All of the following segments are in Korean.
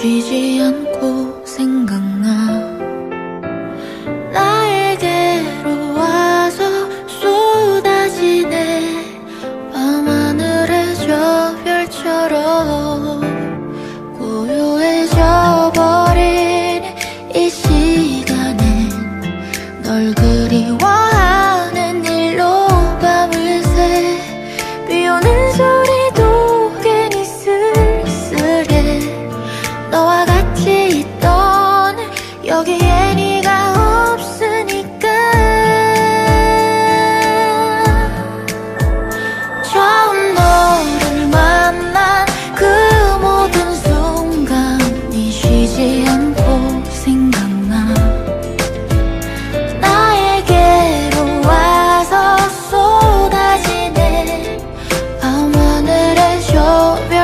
쉬지 않고 생각나. 나에게로 와서 쏟아지네. 밤하늘의 저 별처럼 고요해져 버린 이 시간엔 널 그리워.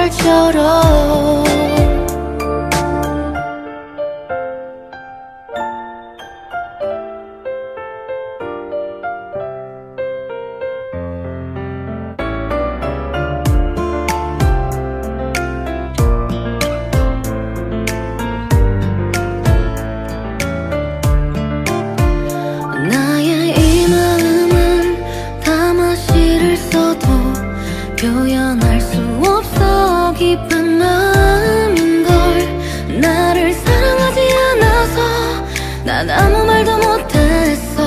별처럼. 나의 이 마음은 다마시를 써도 표현할 수 난 아무 말도 못했어.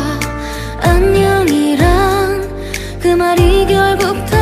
안녕이란 그 말이 결국 다